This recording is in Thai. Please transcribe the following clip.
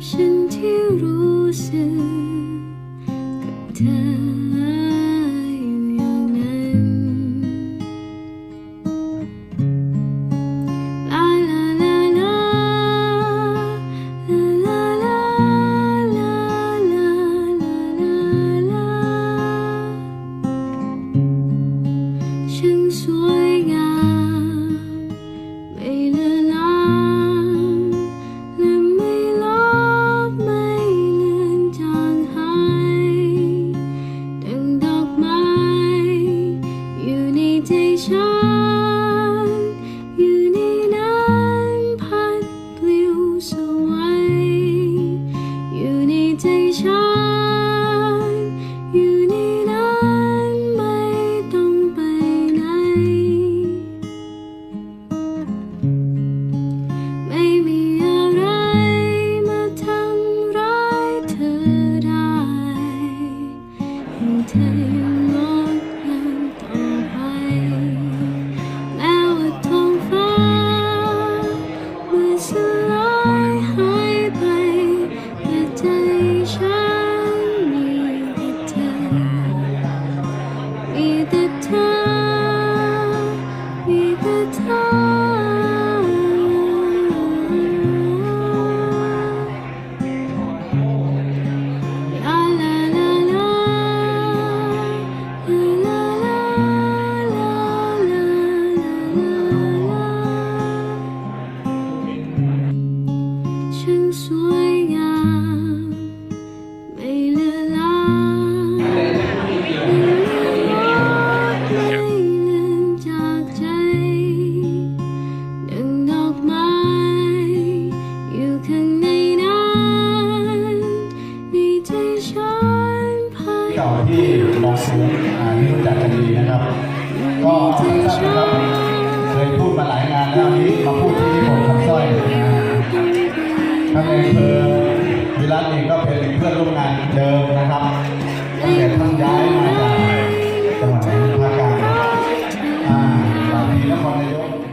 身体如线。桥 the time. เก่าที่มองสูงที่รู้จักกันดีนะครับ ก็ทราบนะครับเคยพูดมาหลายงานแล้วนี้มาพูดที่ผมคำสร้อยท่านเองเภอวิรัตเองก็เป็นเพื่อนร่วมงานเดิมนะครับตั้งแต่ท่านย้ายมาจากจังหวัดภาคกลางอ่าจากที่นครนายก